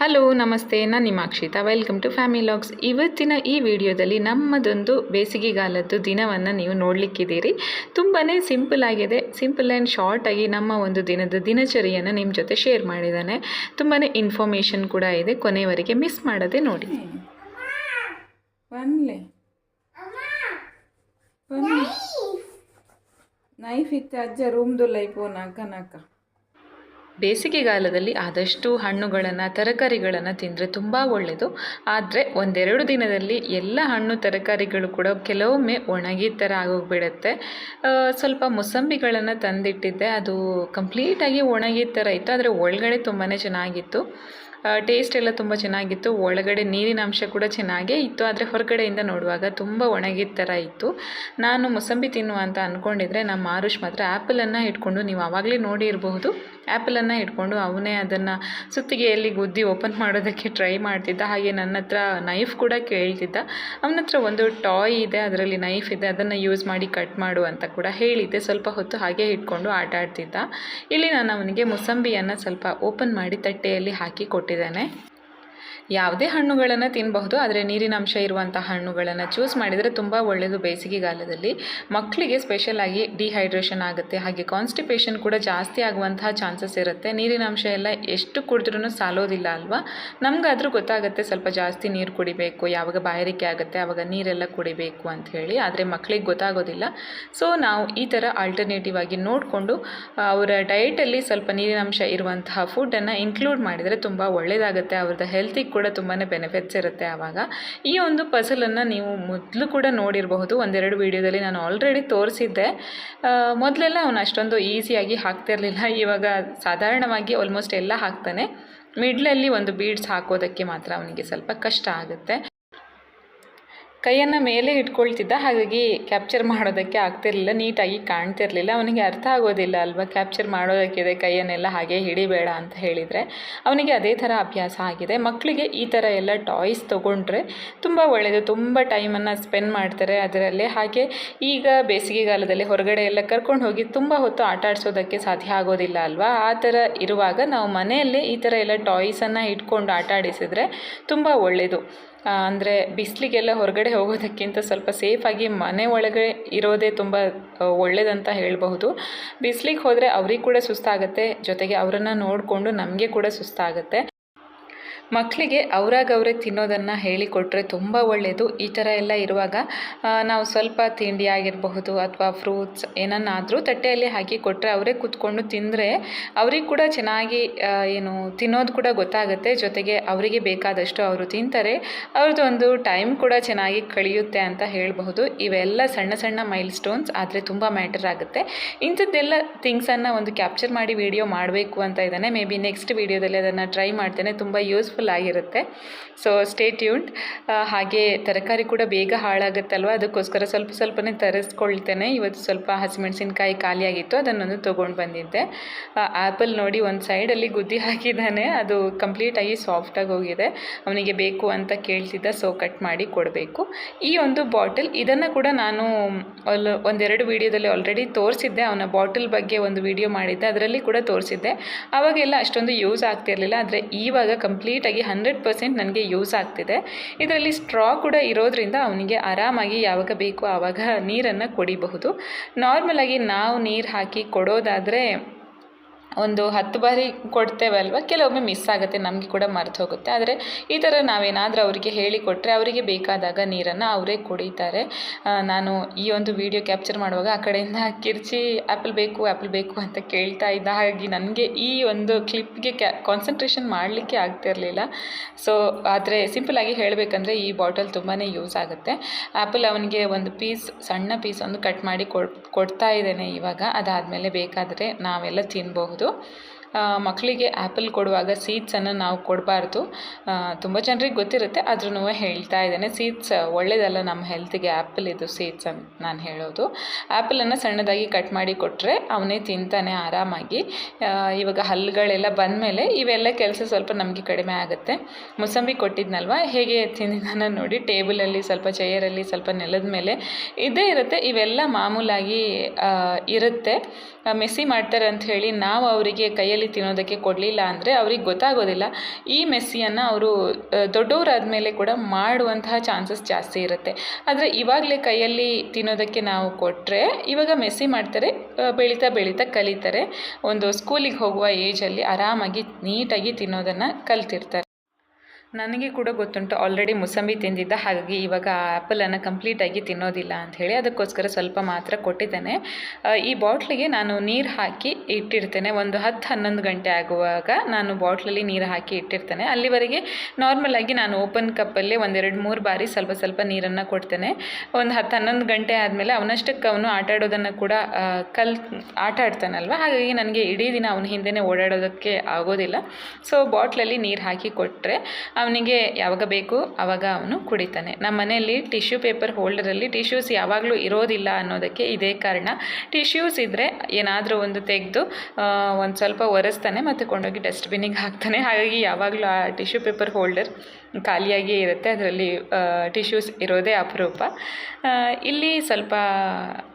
Hello ನಮಸ್ತೆ. ನಾನು Nimakshita welcome to family logs ಇವತ್ತಿನ ಈ ವಿಡಿಯೋದಲ್ಲಿ ನಮ್ಮದೊಂದು ಬೇಸಿಗೆಗಾಲದ್ದು ದಿನವನ್ನು ನೀವು ನೋಡಲಿಕ್ಕಿದ್ದೀರಿ. ತುಂಬಾ ಸಿಂಪಲ್ ಆಗಿದೆ. ಸಿಂಪಲ್ ಆ್ಯಂಡ್ ಶಾರ್ಟಾಗಿ ನಮ್ಮ ಒಂದು ದಿನದ ದಿನಚರಿಯನ್ನು ನಿಮ್ಮ ಜೊತೆ ಶೇರ್ ಮಾಡಿದ್ದಾನೆ ತುಂಬಾ ಇನ್ಫಾರ್ಮೇಷನ್ ಕೂಡ ಇದೆ. ಕೊನೆಯವರೆಗೆ ಮಿಸ್ ಮಾಡದೆ ನೋಡಿ. ನೈಫ್ ಇತ್ತು ಅಜ್ಜ ರೂಮ್ದು ಲೈಫು ನಾಕ ನಕ ಬೇಸಿಗೆಗಾಲದಲ್ಲಿ ಆದಷ್ಟು ಹಣ್ಣುಗಳನ್ನು, ತರಕಾರಿಗಳನ್ನು ತಿಂದರೆ ತುಂಬ ಒಳ್ಳೆಯದು ಆದರೆ ಒಂದೆರಡು ದಿನದಲ್ಲಿ ಎಲ್ಲ ಹಣ್ಣು, ತರಕಾರಿಗಳು ಕೂಡ ಕೆಲವೊಮ್ಮೆ ಒಣಗಿ ಥರ ಆಗೋಗ್ಬಿಡುತ್ತೆ. ಸ್ವಲ್ಪ ಮೊಸಂಬಿಗಳನ್ನು ತಂದಿಟ್ಟಿದ್ದೆ. ಅದು ಕಂಪ್ಲೀಟಾಗಿ ಒಣಗಿದ ಥರ ಇತ್ತು. ಆದರೆ ಒಳಗಡೆ ತುಂಬಾ ಚೆನ್ನಾಗಿತ್ತು. ಟೇಸ್ಟ್ ಎಲ್ಲ ತುಂಬ ಚೆನ್ನಾಗಿತ್ತು. ಒಳಗಡೆ ನೀರಿನ ಅಂಶ ಕೂಡ ಚೆನ್ನಾಗೇ ಇತ್ತು. ಆದರೆ ಹೊರಗಡೆಯಿಂದ ನೋಡುವಾಗ ತುಂಬ ಒಣಗಿದ ಥರ ಇತ್ತು. ನಾನು ಮೊಸಂಬಿ ತಿನ್ನುವ ಅಂತ ಅಂದ್ಕೊಂಡಿದ್ರೆ ನಮ್ಮ ಆರುಷ್ ಮಾತ್ರ ಆ್ಯಪಲನ್ನು ಇಟ್ಕೊಂಡು ನೀವು ಆವಾಗಲೇ ನೋಡಿ ಇರಬಹುದು ಆ್ಯಪಲನ್ನು ಇಟ್ಕೊಂಡು ಅವನೇ ಅದನ್ನು ಸುತ್ತಿಗೆಯಲ್ಲಿ ಗುದ್ದಿ ಓಪನ್ ಮಾಡೋದಕ್ಕೆ ಟ್ರೈ ಮಾಡ್ತಿದ್ದ. ಹಾಗೆ ನನ್ನ ಹತ್ರ ನೈಫ್ ಕೂಡ ಕೇಳ್ತಿದ್ದ. ಅವನ ಹತ್ರ ಒಂದು ಟಾಯ್ ಇದೆ, ಅದರಲ್ಲಿ ನೈಫ್ ಇದೆ, ಅದನ್ನು ಯೂಸ್ ಮಾಡಿ ಕಟ್ ಮಾಡು ಅಂತ ಕೂಡ ಹೇಳಿದ್ದೆ. ಸ್ವಲ್ಪ ಹೊತ್ತು ಹಾಗೆ ಇಟ್ಕೊಂಡು ಆಟ ಆಡ್ತಿದ್ದ. ಇಲ್ಲಿ ನಾನು ಅವನಿಗೆ ಮುಸಂಬಿಯನ್ನು ಸ್ವಲ್ಪ ಓಪನ್ ಮಾಡಿ ತಟ್ಟೆಯಲ್ಲಿ ಹಾಕಿ ಕೊಟ್ಟಿದ್ದೇನೆ. ಯಾವುದೇ ಹಣ್ಣುಗಳನ್ನು ತಿನ್ನಬಹುದು ಆದರೆ ನೀರಿನ ಅಂಶ ಇರುವಂಥ ಹಣ್ಣುಗಳನ್ನು ಚೂಸ್ ಮಾಡಿದರೆ ತುಂಬ ಒಳ್ಳೆಯದು ಬೇಸಿಗೆಗಾಲದಲ್ಲಿ. ಮಕ್ಕಳಿಗೆ ಸ್ಪೆಷಲಾಗಿ ಡಿಹೈಡ್ರೇಷನ್ ಆಗುತ್ತೆ, ಹಾಗೆ ಕಾನ್ಸ್ಟಿಪೇಷನ್ ಕೂಡ ಜಾಸ್ತಿ ಆಗುವಂತಹ ಚಾನ್ಸಸ್ ಇರುತ್ತೆ. ನೀರಿನ ಅಂಶ ಎಲ್ಲ ಎಷ್ಟು ಕುಡಿದ್ರೂ ಸಾಲೋದಿಲ್ಲ ಅಲ್ವಾ? ನಮಗಾದರೂ ಗೊತ್ತಾಗುತ್ತೆ ಸ್ವಲ್ಪ ಜಾಸ್ತಿ ನೀರು ಕುಡಿಬೇಕು, ಯಾವಾಗ ಬಾಯಾರಿಕೆ ಆಗುತ್ತೆ ಆವಾಗ ನೀರೆಲ್ಲ ಕುಡಿಬೇಕು ಅಂತ ಹೇಳಿ, ಆದರೆ ಮಕ್ಕಳಿಗೆ ಗೊತ್ತಾಗೋದಿಲ್ಲ. ಸೊ ನಾವು ಈ ಥರ ಆಲ್ಟರ್ನೇಟಿವ್ ಆಗಿ ನೋಡಿಕೊಂಡು ಅವರ ಡಯಟಲ್ಲಿ ಸ್ವಲ್ಪ ನೀರಿನ ಅಂಶ ಇರುವಂತಹ ಫುಡ್ಡನ್ನು ಇನ್ಕ್ಲೂಡ್ ಮಾಡಿದರೆ ತುಂಬ ಒಳ್ಳೆಯದಾಗುತ್ತೆ ಅವ್ರದ್ದು ಹೆಲ್ತಿಗೆ ಕೂಡ ತುಂಬಾ ಬೆನಿಫಿಟ್ಸ್ ಇರುತ್ತೆ ಆವಾಗ. ಈ ಒಂದು ಪಸಲನ್ನು ನೀವು ಮೊದಲು ಕೂಡ ನೋಡಿರಬಹುದು. ಒಂದೆರಡು ವೀಡಿಯೋದಲ್ಲಿ ನಾನು ಆಲ್ರೆಡಿ ತೋರಿಸಿದ್ದೆ. ಮೊದಲೆಲ್ಲ ಅವನು ಅಷ್ಟೊಂದು ಈಸಿಯಾಗಿ ಹಾಕ್ತಿರಲಿಲ್ಲ ಇವಾಗ ಸಾಧಾರಣವಾಗಿ ಆಲ್ಮೋಸ್ಟ್ ಎಲ್ಲ ಹಾಕ್ತಾನೆ. ಮಿಡ್ಲಲ್ಲಿ ಒಂದು ಬೀಡ್ಸ್ ಹಾಕೋದಕ್ಕೆ ಮಾತ್ರ ಅವನಿಗೆ ಸ್ವಲ್ಪ ಕಷ್ಟ ಆಗುತ್ತೆ. ಕೈಯನ್ನು ಮೇಲೆ ಇಟ್ಕೊಳ್ತಿದ್ದ ಹಾಗಾಗಿ ಕ್ಯಾಪ್ಚರ್ ಮಾಡೋದಕ್ಕೆ ಆಗ್ತಿರಲಿಲ್ಲ, ನೀಟಾಗಿ ಕಾಣ್ತಿರಲಿಲ್ಲ. ಅವನಿಗೆ ಅರ್ಥ ಆಗೋದಿಲ್ಲ ಅಲ್ವಾ ಕ್ಯಾಪ್ಚರ್ ಮಾಡೋದಕ್ಕಿದೆ, ಕೈಯನ್ನೆಲ್ಲ ಹಾಗೆ ಹಿಡಿಬೇಡ ಅಂತ ಹೇಳಿದರೆ. ಅವನಿಗೆ ಅದೇ ಥರ ಅಭ್ಯಾಸ ಆಗಿದೆ. ಮಕ್ಕಳಿಗೆ ಈ ಥರ ಎಲ್ಲ ಟಾಯ್ಸ್ ತೊಗೊಂಡ್ರೆ ತುಂಬ ಒಳ್ಳೆಯದು ತುಂಬ ಟೈಮನ್ನು ಸ್ಪೆಂಡ್ ಮಾಡ್ತಾರೆ ಅದರಲ್ಲಿ. ಹಾಗೆ ಈಗ ಬೇಸಿಗೆಗಾಲದಲ್ಲಿ ಹೊರಗಡೆ ಎಲ್ಲ ಕರ್ಕೊಂಡು ಹೋಗಿ ತುಂಬ ಹೊತ್ತು ಆಟ ಆಡಿಸೋದಕ್ಕೆ ಸಾಧ್ಯ ಆಗೋದಿಲ್ಲ ಅಲ್ವಾ? ಆ ಥರ ಇರುವಾಗ ನಾವು ಮನೆಯಲ್ಲೇ ಈ ಥರ ಎಲ್ಲ ಟಾಯ್ಸನ್ನು ಇಟ್ಕೊಂಡು ಆಟ ಆಡಿಸಿದ್ರೆ ತುಂಬ ಒಳ್ಳೆಯದು ಅಂದರೆ ಬಿಸಿಲಿಗೆಲ್ಲ ಹೊರಗಡೆ ಹೋಗೋದಕ್ಕಿಂತ ಸ್ವಲ್ಪ ಸೇಫಾಗಿ ಮನೆ ಒಳಗೆ ಇರೋದೇ ತುಂಬ ಒಳ್ಳೆಯದಂತ ಹೇಳಬಹುದು. ಬಿಸಿಲಿಗೆ ಹೋದರೆ ಅವ್ರಿಗೆ ಕೂಡ ಸುಸ್ತಾಗುತ್ತೆ, ಜೊತೆಗೆ ಅವರನ್ನು ನೋಡಿಕೊಂಡು ನಮಗೆ ಕೂಡ ಸುಸ್ತಾಗುತ್ತೆ. ಮಕ್ಕಳಿಗೆ ಅವರಾಗವ್ರೆ ತಿನ್ನೋದನ್ನು ಹೇಳಿಕೊಟ್ರೆ ತುಂಬ ಒಳ್ಳೆಯದು ಈ ಥರ ಎಲ್ಲ ಇರುವಾಗ ನಾವು ಸ್ವಲ್ಪ ತಿಂಡಿ ಆಗಿರಬಹುದು ಅಥವಾ ಫ್ರೂಟ್ಸ್ ಏನನ್ನಾದರೂ ತಟ್ಟೆಯಲ್ಲಿ ಹಾಕಿ ಕೊಟ್ಟರೆ ಅವರೇ ಕೂತ್ಕೊಂಡು ತಿಂದರೆ ಅವ್ರಿಗೆ ಕೂಡ ಚೆನ್ನಾಗಿ ಏನು ತಿನ್ನೋದು ಕೂಡ ಗೊತ್ತಾಗುತ್ತೆ. ಜೊತೆಗೆ ಅವರಿಗೆ ಬೇಕಾದಷ್ಟು ಅವರು ತಿಂತಾರೆ. ಅವ್ರದ್ದು ಒಂದು ಟೈಮ್ ಕೂಡ ಚೆನ್ನಾಗಿ ಕಳೆಯುತ್ತೆ ಅಂತ ಹೇಳಬಹುದು. ಇವೆಲ್ಲ ಸಣ್ಣ ಸಣ್ಣ ಮೈಲ್ ಸ್ಟೋನ್ಸ್ ಆದರೆ ತುಂಬ ಮ್ಯಾಟರ್ ಆಗುತ್ತೆ. ಇಂಥದ್ದೆಲ್ಲ ಥಿಂಗ್ಸನ್ನು ಒಂದು ಕ್ಯಾಪ್ಚರ್ ಮಾಡಿ ವಿಡಿಯೋ ಮಾಡಬೇಕು ಅಂತ ಇದ್ದಾನೆ. ಮೇ ಬಿ ನೆಕ್ಸ್ಟ್ ವಿಡಿಯೋದಲ್ಲಿ ಅದನ್ನು ಟ್ರೈ ಮಾಡ್ತೇನೆ. ತುಂಬ ಯೂಸ್ಫುಲ್ ಆಗಿರುತ್ತೆ. ಸೊ ಸ್ಟೇ ಟ್ಯೂನ್ಡ್ ಹಾಗೆ ತರಕಾರಿ ಕೂಡ ಬೇಗ ಹಾಳಾಗುತ್ತಲ್ವ? ಅದಕ್ಕೋಸ್ಕರ ಸ್ವಲ್ಪ ಸ್ವಲ್ಪನೇ ತರಿಸ್ಕೊಳ್ತೇನೆ. ಇವತ್ತು ಸ್ವಲ್ಪ ಹಸಿಮೆಣಸಿನ್ಕಾಯಿ ಖಾಲಿಯಾಗಿತ್ತು. ಅದನ್ನೊಂದು ತೊಗೊಂಡು ಬಂದಿದ್ದೆ. ಆ್ಯಪಲ್ ನೋಡಿ ಒಂದು ಸೈಡಲ್ಲಿ ಗುದ್ದಿ ಹಾಕಿದ್ದಾನೆ. ಅದು ಕಂಪ್ಲೀಟಾಗಿ ಸಾಫ್ಟಾಗಿ ಹೋಗಿದೆ. ಅವನಿಗೆ ಬೇಕು ಅಂತ ಕೇಳ್ತಿದ್ದ ಸೊ ಕಟ್ ಮಾಡಿ ಕೊಡಬೇಕು. ಈ ಒಂದು ಬಾಟಲ್ ಇದನ್ನು ಕೂಡ ನಾನು ಅಲ್, ಒಂದೆರಡು ವಿಡಿಯೋದಲ್ಲಿ ಆಲ್ರೆಡಿ ತೋರಿಸಿದ್ದೆ. ಅವನ ಬಾಟಲ್ ಬಗ್ಗೆ ಒಂದು ವಿಡಿಯೋ ಮಾಡಿದ್ದೆ. ಅದರಲ್ಲಿ ಕೂಡ ತೋರಿಸಿದ್ದೆ. ಆವಾಗೆಲ್ಲ ಅಷ್ಟೊಂದು ಯೂಸ್ ಆಗ್ತಿರಲಿಲ್ಲ. ಆದರೆ ಇವಾಗ ಕಂಪ್ಲೀಟಾಗಿ ಹಂಡ್ರೆಡ್ ಪರ್ಸೆಂಟ್ ನನಗೆ ಯೂಸ್ ಆಗ್ತಿದೆ. ಇದರಲ್ಲಿ ಸ್ಟ್ರಾ ಕೂಡ ಇರೋದ್ರಿಂದ ಅವನಿಗೆ ಆರಾಮಾಗಿ ಯಾವಾಗ ಬೇಕು ಆವಾಗ ನೀರನ್ನು ಕುಡಿಬಹುದು. ನಾರ್ಮಲಾಗಿ ನಾವು ನೀರು ಹಾಕಿ ಕೊಡೋದಾದರೆ ಒಂದು ಹತ್ತು ಬಾರಿ ಕೊಡ್ತೇವಲ್ವ? ಕೆಲವೊಮ್ಮೆ ಮಿಸ್ ಆಗುತ್ತೆ, ನಮಗೆ ಕೂಡ ಮರ್ತು ಹೋಗುತ್ತೆ. ಆದರೆ ಈ ಥರ ನಾವೇನಾದರೂ ಅವರಿಗೆ ಹೇಳಿಕೊಟ್ರೆ ಅವರಿಗೆ ಬೇಕಾದಾಗ ನೀರನ್ನು ಅವರೇ ಕುಡಿತಾರೆ. ನಾನು ಈ ಒಂದು ವಿಡಿಯೋ ಕ್ಯಾಪ್ಚರ್ ಮಾಡುವಾಗ ಆ ಕಡೆಯಿಂದ ಕಿರ್ಚಿ ಆ್ಯಪಲ್ ಬೇಕು ಆ್ಯಪಲ್ ಬೇಕು ಅಂತ ಕೇಳ್ತಾ ಇದ್ದ ಹಾಗೆ ನನಗೆ ಈ ಒಂದು ಕ್ಲಿಪ್ಗೆ ಕ್ಯಾ ಕಾನ್ಸಂಟ್ರೇಷನ್ ಮಾಡಲಿಕ್ಕೆ ಆಗ್ತಿರಲಿಲ್ಲ ಸೊ ಆದರೆ ಸಿಂಪಲಾಗಿ ಹೇಳಬೇಕಂದ್ರೆ ಈ ಬಾಟಲ್ ತುಂಬಾ ಯೂಸ್ ಆಗುತ್ತೆ. ಆ್ಯಪಲ್ ಅವನಿಗೆ ಒಂದು ಪೀಸ್ ಸಣ್ಣ ಪೀಸ್ ಒಂದು ಕಟ್ ಮಾಡಿ ಕೊಡ್, ಕೊಡ್ತಾ ಇದ್ದೇನೆ ಇವಾಗ. ಅದಾದಮೇಲೆ ಬೇಕಾದರೆ ನಾವೆಲ್ಲ ತಿನ್ಬಹುದು. ಆ, ಮಕ್ಕಳಿಗೆ ಆ್ಯಪಲ್ ಕೊಡುವಾಗ ಸೀಡ್ಸನ್ನು ನಾವು ಕೊಡಬಾರ್ದು. ತುಂಬ ಜನರಿಗೆ ಗೊತ್ತಿರುತ್ತೆ ಆದ್ರೂ ಹೇಳ್ತಾ ಇದ್ದೇನೆ ಸೀಡ್ಸ್ ಒಳ್ಳೆಯದಲ್ಲ ನಮ್ಮ ಹೆಲ್ತಿಗೆ ಆ್ಯಪಲ್ ಇದು ಸೀಡ್ಸ್ ಅಂತ ನಾನು ಹೇಳೋದು. ಆ್ಯಪಲನ್ನು ಸಣ್ಣದಾಗಿ ಕಟ್ ಮಾಡಿ ಕೊಟ್ಟರೆ ಅವನೇ ತಿಂತಾನೆ ಆರಾಮಾಗಿ. ಇವಾಗ ಹಲ್ಲುಗಳೆಲ್ಲ ಬಂದ ಮೇಲೆ ಇವೆಲ್ಲ ಕೆಲಸ ಸ್ವಲ್ಪ ನಮಗೆ ಕಡಿಮೆ ಆಗುತ್ತೆ. ಮೂಸಂಬಿ ಕೊಟ್ಟಿದ್ನಲ್ವ ಹೇಗೆ ತಿಂದಿದ್ದಾನ ನೋಡಿ ಟೇಬಲಲ್ಲಿ ಸ್ವಲ್ಪ ಚೇಯರಲ್ಲಿ ಸ್ವಲ್ಪ ನೆಲದ ಮೇಲೆ ಇದೇ ಇರುತ್ತೆ. ಇವೆಲ್ಲ ಮಾಮೂಲಾಗಿ ಇರುತ್ತೆ. ಮೆಸ್ಸಿ ಮಾಡ್ತಾರೆ ಅಂತ ಹೇಳಿ ನಾವು ಅವರಿಗೆ ಕೈಯಲ್ಲಿ ತಿನ್ನೋದಕ್ಕೆ ಕೊಡಲಿಲ್ಲ ಅಂದರೆ ಅವ್ರಿಗೆ ಗೊತ್ತಾಗೋದಿಲ್ಲ. ಈ ಮೆಸ್ಸಿಯನ್ನು ಅವರು ದೊಡ್ಡವರಾದ ಮೇಲೆ ಕೂಡ ಮಾಡುವಂತಹ ಚಾನ್ಸಸ್ ಜಾಸ್ತಿ ಇರುತ್ತೆ. ಆದರೆ ಇವಾಗಲೇ ಕೈಯಲ್ಲಿ ತಿನ್ನೋದಕ್ಕೆ ನಾವು ಕೊಟ್ಟರೆ ಇವಾಗ ಮೆಸ್ಸಿ ಮಾಡ್ತಾರೆ ಬೆಳೀತಾ ಬೆಳೀತಾ ಕಲಿತಾರೆ. ಒಂದು ಸ್ಕೂಲಿಗೆ ಹೋಗುವ ಏಜಲ್ಲಿ ಆರಾಮಾಗಿ ನೀಟಾಗಿ ತಿನ್ನೋದನ್ನು ಕಲ್ತಿರ್ತಾರೆ. ನನಗೆ ಕೂಡ ಗೊತ್ತುಂಟು ಆಲ್ರೆಡಿ ಮುಸಂಬಿ ತಿಂದಿದ್ದ ಹಾಗಾಗಿ ಇವಾಗ ಆ್ಯಪಲನ್ನು ಕಂಪ್ಲೀಟಾಗಿ ತಿನ್ನೋದಿಲ್ಲ ಅಂತ ಹೇಳಿ ಅದಕ್ಕೋಸ್ಕರ ಸ್ವಲ್ಪ ಮಾತ್ರ ಕೊಟ್ಟಿದ್ದೇನೆ. ಈ ಬಾಟ್ಲಿಗೆ ನಾನು ನೀರು ಹಾಕಿ ಇಟ್ಟಿರ್ತೇನೆ. ಒಂದು ಹತ್ತು ಹನ್ನೊಂದು ಗಂಟೆ ಆಗುವಾಗ ನಾನು ಬಾಟ್ಲಲ್ಲಿ ನೀರು ಹಾಕಿ ಇಟ್ಟಿರ್ತೇನೆ. ಅಲ್ಲಿವರೆಗೆ ನಾರ್ಮಲಾಗಿ ನಾನು ಓಪನ್ ಕಪ್ಪಲ್ಲಿ ಒಂದೆರಡು ಮೂರು ಬಾರಿ ಸ್ವಲ್ಪ ಸ್ವಲ್ಪ ನೀರನ್ನು ಕೊಡ್ತೇನೆ. ಒಂದು ಹತ್ತು ಹನ್ನೊಂದು ಗಂಟೆ ಆದಮೇಲೆ ಅವನಷ್ಟಕ್ಕೆ ಅವನು ಆಟ ಆಡೋದನ್ನು ಕೂಡ ಆ, ಕಲ್ ಆಟ ಆಡ್ತಾನಲ್ವ? ಹಾಗಾಗಿ ನನಗೆ ಇಡೀ ದಿನ ಅವನ ಹಿಂದೆನೇ ಓಡಾಡೋದಕ್ಕೆ ಆಗೋದಿಲ್ಲ. ಸೊ ಬಾಟ್ಲಲ್ಲಿ ನೀರು ಹಾಕಿ ಕೊಟ್ಟರೆ ಅವನಿಗೆ ಯಾವಾಗ ಬೇಕು ಆವಾಗ ಅವನು ಕುಡಿತಾನೆ. ನಮ್ಮ ಮನೆಯಲ್ಲಿ ಟಿಶ್ಯೂ ಪೇಪರ್ ಹೋಲ್ಡರಲ್ಲಿ ಟಿಶ್ಯೂಸ್ ಯಾವಾಗಲೂ ಇರೋದಿಲ್ಲ ಅನ್ನೋದಕ್ಕೆ ಇದೇ ಕಾರಣ. ಟಿಶ್ಯೂಸ್ ಇದ್ದರೆ ಏನಾದರೂ ಒಂದು ತೆಗೆದು ಒಂದು ಸ್ವಲ್ಪ ಒರೆಸ್ತಾನೆ ಮತ್ತು ಕೊಂಡೋಗಿ ಡಸ್ಟ್ಬಿನ್ನಿಗೆ ಹಾಕ್ತಾನೆ. ಹಾಗಾಗಿ ಯಾವಾಗಲೂ ಆ ಟಿಶ್ಯೂ ಪೇಪರ್ ಹೋಲ್ಡರ್ ಖಾಲಿಯಾಗಿಯೇ ಇರುತ್ತೆ. ಅದರಲ್ಲಿ ಟಿಶ್ಯೂಸ್ ಇರೋದೇ ಅಪರೂಪ. ಇಲ್ಲಿ ಸ್ವಲ್ಪ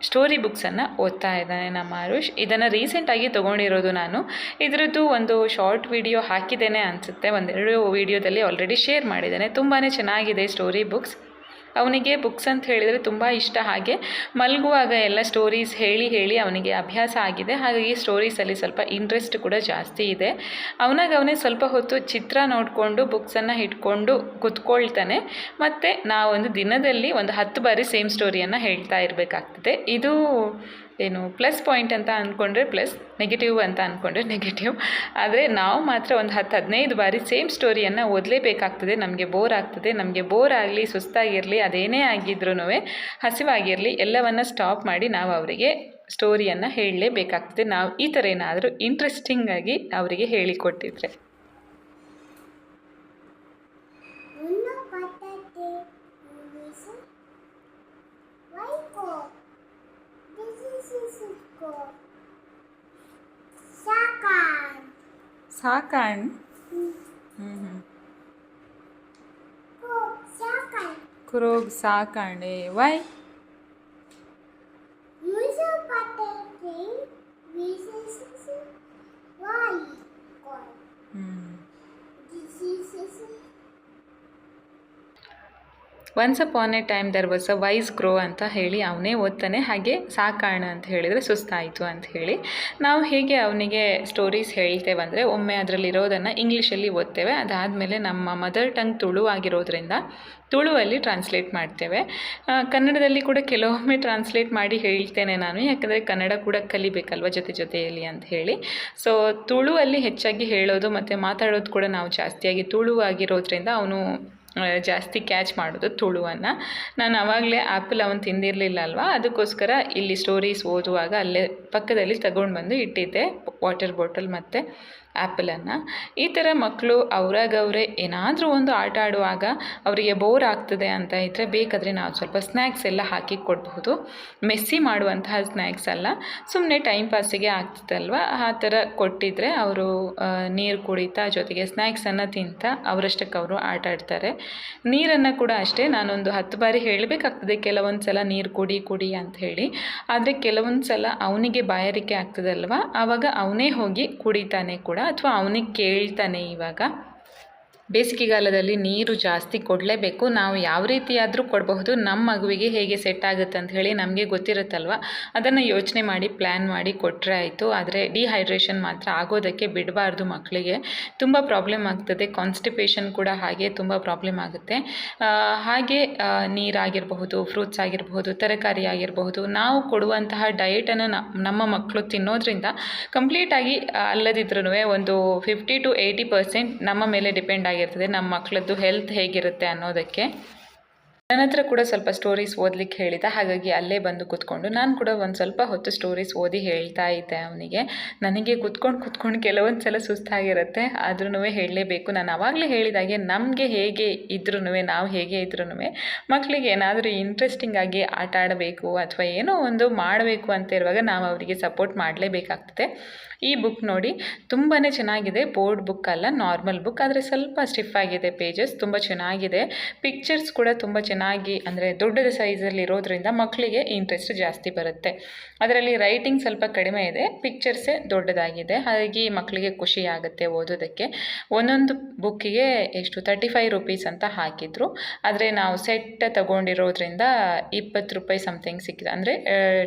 ಸ್ಟೋರಿ ಬುಕ್ಸನ್ನು ಓದ್ತಾ ಇದ್ದಾನೆ ನಮ್ಮ ಆರುಷ್. ಇದನ್ನು ರೀಸೆಂಟಾಗಿ ತೊಗೊಂಡಿರೋದು ನಾನು. ಇದರದ್ದು ಒಂದು ಶಾರ್ಟ್ ವಿಡಿಯೋ ಹಾಕಿದ್ದೇನೆ ಅನಿಸುತ್ತೆ. ಒಂದೆರಡು ವಿಡಿಯೋದಲ್ಲಿ ಆಲ್ರೆಡಿ ಶೇರ್ ಮಾಡಿದ್ದೇನೆ. ತುಂಬಾ ಚೆನ್ನಾಗಿದೆ ಸ್ಟೋರಿ ಬುಕ್ಸ್ ಅವನಿಗೆ ಬುಕ್ಸ್ ಅಂತ ಹೇಳಿದರೆ ತುಂಬ ಇಷ್ಟ ಹಾಗೆ ಮಲಗುವಾಗ ಎಲ್ಲ ಸ್ಟೋರೀಸ್ ಹೇಳಿ ಹೇಳಿ ಅವನಿಗೆ ಅಭ್ಯಾಸ ಆಗಿದೆ. ಹಾಗಾಗಿ ಸ್ಟೋರೀಸಲ್ಲಿ ಸ್ವಲ್ಪ ಇಂಟ್ರೆಸ್ಟ್ ಕೂಡ ಜಾಸ್ತಿ ಇದೆ. ಅವನಾಗ ಅವನೇ ಸ್ವಲ್ಪ ಹೊತ್ತು ಚಿತ್ರ ನೋಡಿಕೊಂಡು ಬುಕ್ಸನ್ನು ಇಟ್ಕೊಂಡು ಕುತ್ಕೊಳ್ತಾನೆ. ಮತ್ತು ನಾವೊಂದು ದಿನದಲ್ಲಿ ಒಂದು ಹತ್ತು ಬಾರಿ ಸೇಮ್ ಸ್ಟೋರಿಯನ್ನು ಹೇಳ್ತಾ ಇರಬೇಕಾಗ್ತದೆ. ಇದು ಏನು ಪ್ಲಸ್ ಪಾಯಿಂಟ್ ಅಂತ ಅಂದ್ಕೊಂಡ್ರೆ ಪ್ಲಸ್ ನೆಗೆಟಿವ್ ಅಂತ ಅಂದ್ಕೊಂಡ್ರೆ ನೆಗೆಟಿವ್ ಆದರೆ ನಾವು ಮಾತ್ರ ಒಂದು ಹತ್ತು ಹದಿನೈದು ಬಾರಿ ಸೇಮ್ ಸ್ಟೋರಿಯನ್ನು ಓದಲೇಬೇಕಾಗ್ತದೆ, ನಮಗೆ ಬೋರ್ ಆಗ್ತದೆ, ನಮಗೆ ಬೋರ್ ಆಗಲಿ, ಸುಸ್ತಾಗಿರಲಿ, ಅದೇನೇ ಆಗಿದ್ರೂ ಹಸಿವಾಗಿರಲಿ, ಎಲ್ಲವನ್ನು ಸ್ಟಾಪ್ ಮಾಡಿ ನಾವು ಅವರಿಗೆ ಸ್ಟೋರಿಯನ್ನು ಹೇಳಲೇಬೇಕಾಗ್ತದೆ. ನಾವು ಈ ಥರ ಏನಾದರೂ ಇಂಟ್ರೆಸ್ಟಿಂಗಾಗಿ ಅವರಿಗೆ ಹೇಳಿಕೊಟ್ಟಿದ್ರೆ. Sakan. Sakan. Mm-hmm. Krog Sakan. Why? Once upon a time there was a wise crow ಅಂತ ಹೇಳಿ ಅವನೇ ಓದ್ತಾನೆ. ಹಾಗೆ ಸಾಕಾಣ ಅಂತ ಹೇಳಿದರೆ ಸುಸ್ತಾಯಿತು ಅಂತ ಹೇಳಿ. ನಾವು ಹೇಗೆ ಅವನಿಗೆ ಸ್ಟೋರೀಸ್ ಹೇಳ್ತೇವೆ ಅಂದರೆ ಒಮ್ಮೆ ಅದರಲ್ಲಿರೋದನ್ನು ಇಂಗ್ಲೀಷಲ್ಲಿ ಓದ್ತೇವೆ. ಅದಾದಮೇಲೆ ನಮ್ಮ ಮದರ್ ಟಂಗ್ ತುಳು ಆಗಿರೋದ್ರಿಂದ ತುಳುವಲ್ಲಿ ಟ್ರಾನ್ಸ್ಲೇಟ್ ಮಾಡ್ತೇವೆ. ಕನ್ನಡದಲ್ಲಿ ಕೂಡ ಕೆಲವೊಮ್ಮೆ ಟ್ರಾನ್ಸ್ಲೇಟ್ ಮಾಡಿ ಹೇಳ್ತೇನೆ ನಾನು. ಯಾಕಂದರೆ ಕನ್ನಡ ಕೂಡ ಕಲಿಬೇಕಲ್ವ ಜೊತೆ ಜೊತೆಯಲ್ಲಿ ಅಂತ ಹೇಳಿ. ಸೊ ತುಳುವಲ್ಲಿ ಹೆಚ್ಚಾಗಿ ಹೇಳೋದು ಮತ್ತು ಮಾತಾಡೋದು ಕೂಡ ನಾವು ಜಾಸ್ತಿಯಾಗಿ ತುಳು ಆಗಿರೋದ್ರಿಂದ ಅವನು ಜಾಸ್ತಿ ಕ್ಯಾಚ್ ಮಾಡೋದು ತುಳುವನ್ನು. ನಾನು ಆವಾಗಲೇ ಆ್ಯಪಲ್ ಅವನು ತಿಂದಿರಲಿಲ್ಲ ಅಲ್ವಾ? ಅದಕ್ಕೋಸ್ಕರ ಇಲ್ಲಿ ಸ್ಟೋರೀಸ್ ಓದುವಾಗ ಅಲ್ಲೇ ಪಕ್ಕದಲ್ಲಿ ತಗೊಂಡು ಬಂದು ಇಟ್ಟಿದ್ದೆ ವಾಟರ್ ಬಾಟಲ್ ಮತ್ತು. ಆ್ಯಪಲನ್ನು. ಈ ಥರ ಮಕ್ಕಳು ಅವರಾಗವ್ರೆ ಏನಾದರೂ ಒಂದು ಆಟ ಆಡುವಾಗ ಅವರಿಗೆ ಬೋರ್ ಆಗ್ತದೆ ಅಂತ ಇದ್ದರೆ ಬೇಕಾದರೆ ನಾವು ಸ್ವಲ್ಪ ಸ್ನ್ಯಾಕ್ಸ್ ಎಲ್ಲ ಹಾಕಿ ಕೊಡಬಹುದು. ಮೆಸ್ಸಿ ಮಾಡುವಂತಹ ಸ್ನ್ಯಾಕ್ಸ್ ಅಲ್ಲ. ಸುಮ್ಮನೆ ಟೈಮ್ ಪಾಸಿಗೆ ಆಗ್ತದಲ್ವ ಆ ಥರ ಕೊಟ್ಟಿದ್ರೆ ಅವರು ನೀರು ಕುಡಿತಾ ಜೊತೆಗೆ ಸ್ನ್ಯಾಕ್ಸನ್ನು ತಿಂತಾ ಅವರಷ್ಟಕ್ಕೆ ಅವರು ಆಟ ಆಡ್ತಾರೆ. ನೀರನ್ನು ಕೂಡ ಅಷ್ಟೇ. ನಾನೊಂದು ಹತ್ತು ಬಾರಿ ಹೇಳಬೇಕಾಗ್ತದೆ ಕೆಲವೊಂದು ಸಲ ನೀರು ಕುಡಿ ಕುಡಿ ಅಂತ ಹೇಳಿ. ಆದರೆ ಕೆಲವೊಂದು ಸಲ ಅವನಿಗೆ ಬಾಯಾರಿಕೆ ಆಗ್ತದಲ್ವ? ಆವಾಗ ಅವನೇ ಹೋಗಿ ಕುಡಿತಾನೆ ಕೂಡ. ಅಥವಾ ಅವನಿಗೆ ಕೇಳ್ತಾನೆ ಇವಾಗ? ಬೇಸಿಗೆಗಾಲದಲ್ಲಿ ನೀರು ಜಾಸ್ತಿ ಕೊಡಲೇಬೇಕು. ನಾವು ಯಾವ ರೀತಿಯಾದರೂ ಕೊಡಬಹುದು. ನಮ್ಮ ಮಗುವಿಗೆ ಹೇಗೆ ಸೆಟ್ ಆಗುತ್ತೆ ಅಂತ ಹೇಳಿ ನಮಗೆ ಗೊತ್ತಿರುತ್ತಲ್ವ? ಅದನ್ನು ಯೋಚನೆ ಮಾಡಿ ಪ್ಲ್ಯಾನ್ ಮಾಡಿ ಕೊಟ್ಟರೆ ಆಯಿತು. ಆದರೆ ಡಿಹೈಡ್ರೇಷನ್ ಮಾತ್ರ ಆಗೋದಕ್ಕೆ ಬಿಡಬಾರ್ದು ಮಕ್ಕಳಿಗೆ ತುಂಬ ಪ್ರಾಬ್ಲಮ್ ಆಗ್ತದೆ. ಕಾನ್ಸ್ಟಿಪೇಷನ್ ಕೂಡ ಹಾಗೆ ತುಂಬ ಪ್ರಾಬ್ಲಮ್ ಆಗುತ್ತೆ. ಹಾಗೆ ನೀರಾಗಿರಬಹುದು ಫ್ರೂಟ್ಸ್ ಆಗಿರಬಹುದು, ತರಕಾರಿ ಆಗಿರಬಹುದು. ನಾವು ಕೊಡುವಂತಹ ಡಯೆಟನ್ನು ನಮ್ಮ ಮಕ್ಕಳು ತಿನ್ನೋದ್ರಿಂದ ಕಂಪ್ಲೀಟಾಗಿ ಅಲ್ಲದಿದ್ರೂ ಒಂದು ಫಿಫ್ಟಿ ಟು ಏಯ್ಟಿ ಪರ್ಸೆಂಟ್ ನಮ್ಮ ಮೇಲೆ ಡಿಪೆಂಡ್ ಆಗಿರ್ತದೆ ನಮ್ಮ ಮಕ್ಕಳದ್ದು ಹೆಲ್ತ್ ಹೇಗಿರುತ್ತೆ ಅನ್ನೋದಕ್ಕೆ. ನನ್ನ ಹತ್ರ ಕೂಡ ಸ್ವಲ್ಪ ಸ್ಟೋರೀಸ್ ಓದಲಿಕ್ಕೆ ಹೇಳಿದ. ಹಾಗಾಗಿ ಅಲ್ಲೇ ಬಂದು ಕೂತ್ಕೊಂಡು ನಾನು ಕೂಡ ಒಂದು ಸ್ವಲ್ಪ ಹೊತ್ತು ಸ್ಟೋರೀಸ್ ಓದಿ ಹೇಳ್ತಾ ಇದ್ದೆ ಅವನಿಗೆ. ನನಗೆ ಕೂತ್ಕೊಂಡು ಕೂತ್ಕೊಂಡು ಕೆಲವೊಂದು ಸಲ ಸುಸ್ತಾಗಿರುತ್ತೆ. ಆದ್ರೂ ಹೇಳಲೇಬೇಕು. ನಾನು ಆವಾಗಲೇ ಹೇಳಿದಾಗೆ ನಮಗೆ ಹೇಗೆ ಇದ್ರೂ ನಾವು ಹೇಗೆ ಇದ್ರೂ ಮಕ್ಕಳಿಗೆ ಏನಾದರೂ ಇಂಟ್ರೆಸ್ಟಿಂಗ್ ಆಗಿ ಆಟ ಆಡಬೇಕು ಅಥವಾ ಏನೋ ಒಂದು ಮಾಡಬೇಕು ಅಂತ ಇರುವಾಗ ನಾವು ಅವರಿಗೆ ಸಪೋರ್ಟ್ ಮಾಡಲೇಬೇಕಾಗ್ತದೆ. ಈ ಬುಕ್ ನೋಡಿ ತುಂಬಾ ಚೆನ್ನಾಗಿದೆ ಬೋರ್ಡ್ ಬುಕ್ ಅಲ್ಲ ನಾರ್ಮಲ್ ಬುಕ್ ಆದರೆ ಸ್ವಲ್ಪ ಸ್ಟಿಫ್ ಆಗಿದೆ ಪೇಜಸ್ ತುಂಬ ಚೆನ್ನಾಗಿದೆ. ಪಿಕ್ಚರ್ಸ್ ಕೂಡ ತುಂಬ ಚೆನ್ನಾಗಿ, ಅಂದರೆ ದೊಡ್ಡದ ಸೈಜಲ್ಲಿ ಇರೋದ್ರಿಂದ ಮಕ್ಕಳಿಗೆ ಇಂಟ್ರೆಸ್ಟ್ ಜಾಸ್ತಿ ಬರುತ್ತೆ. ಅದರಲ್ಲಿ ರೈಟಿಂಗ್ ಸ್ವಲ್ಪ ಕಡಿಮೆ ಇದೆ ಪಿಕ್ಚರ್ಸೇ ದೊಡ್ಡದಾಗಿದೆ. ಹಾಗಾಗಿ ಮಕ್ಕಳಿಗೆ ಖುಷಿ ಆಗುತ್ತೆ ಓದೋದಕ್ಕೆ. ಒಂದೊಂದು ಬುಕ್ಕಿಗೆ ಎಷ್ಟು ತರ್ಟಿ ಫೈವ್ ರುಪೀಸ್ ಅಂತ ಹಾಕಿದ್ರು. ಆದರೆ ನಾವು ಸೆಟ್ ತಗೊಂಡಿರೋದ್ರಿಂದ ಇಪ್ಪತ್ತು ರೂಪಾಯಿ ಸಮಥಿಂಗ್ ಸಿಕ್ಕಿದೆ. ಅಂದರೆ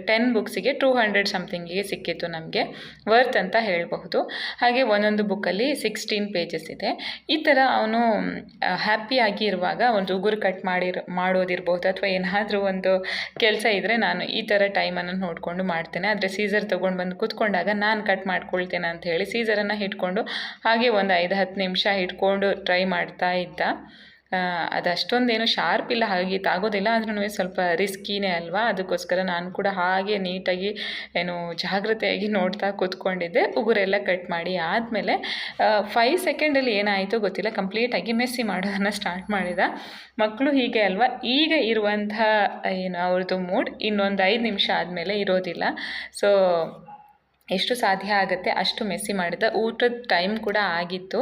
ಟೆನ್ ಬುಕ್ಸಿಗೆ ಟೂ ಹಂಡ್ರೆಡ್ ಸಮಥಿಂಗಿಗೆ ಸಿಕ್ಕಿತ್ತು ನಮಗೆ. ವರ್ತ್ ಅಂತ ಹೇಳಬಹುದು. ಹಾಗೆ ಒಂದೊಂದು ಬುಕ್ಕಲ್ಲಿ ಸಿಕ್ಸ್ಟೀನ್ ಪೇಜಸ್ ಇದೆ. ಈ ಥರ ಅವನು ಹ್ಯಾಪಿಯಾಗಿ ಇರುವಾಗ ಒಂದು ಉಗುರು ಕಟ್ ಮಾಡಿರ್ ಮಾಡೋದಿರ್ಬೋದು ಅಥವಾ ಏನಾದರೂ ಒಂದು ಕೆಲಸ ಇದ್ದರೆ ನಾನು ಈ ಥರ ಟೈಮನ್ನು ನೋಡಿಕೊಂಡು ಮಾಡ್ತೇನೆ. ಆದರೆ ಸೀಸರ್ ತೊಗೊಂಡು ಬಂದು ಕೂತ್ಕೊಂಡಾಗ ನಾನು ಕಟ್ ಮಾಡ್ಕೊಳ್ತೇನೆ ಅಂತ ಹೇಳಿ ಸೀಸರನ್ನು ಇಟ್ಕೊಂಡು ಹಾಗೆ ಒಂದು ಐದು ಹತ್ತು ನಿಮಿಷ ಇಟ್ಕೊಂಡು ಟ್ರೈ ಮಾಡ್ತಾ ಇದ್ದ. ಆ, ಅದು ಅಷ್ಟೊಂದೇನು ಶಾರ್ಪ್ ಇಲ್ಲ ಹಾಗೆ ತಾಗೋದಿಲ್ಲ. ಆದ್ರೂ ಸ್ವಲ್ಪ ರಿಸ್ಕಿನೇ ಅಲ್ವಾ? ಅದಕ್ಕೋಸ್ಕರ ನಾನು ಕೂಡ ಹಾಗೆ ನೀಟಾಗಿ ಏನು ಜಾಗ್ರತೆಯಾಗಿ ನೋಡ್ತಾ ಕೂತ್ಕೊಂಡಿದ್ದೆ. ಉಗುರೆಲ್ಲ ಕಟ್ ಮಾಡಿ ಆದಮೇಲೆ ಫೈವ್ ಸೆಕೆಂಡಲ್ಲಿ ಏನಾಯಿತು ಗೊತ್ತಿಲ್ಲ. ಕಂಪ್ಲೀಟಾಗಿ ಮೆಸ್ಸಿ ಮಾಡೋದನ್ನು ಸ್ಟಾರ್ಟ್ ಮಾಡಿದ. ಮಕ್ಕಳು ಹೀಗೆ ಅಲ್ವಾ? ಈಗ ಇರುವಂಥ ಏನು ಅವ್ರದ್ದು ಮೂಡ್ ಇನ್ನೊಂದು ಐದು ನಿಮಿಷ ಆದಮೇಲೆ ಇರೋದಿಲ್ಲ. ಸೊ ಎಷ್ಟು ಸಾಧ್ಯ ಆಗುತ್ತೆ ಅಷ್ಟು ಮೆಸ್ಸಿ ಮಾಡಿದ ಊಟದ ಟೈಮ್ ಕೂಡ ಆಗಿತ್ತು.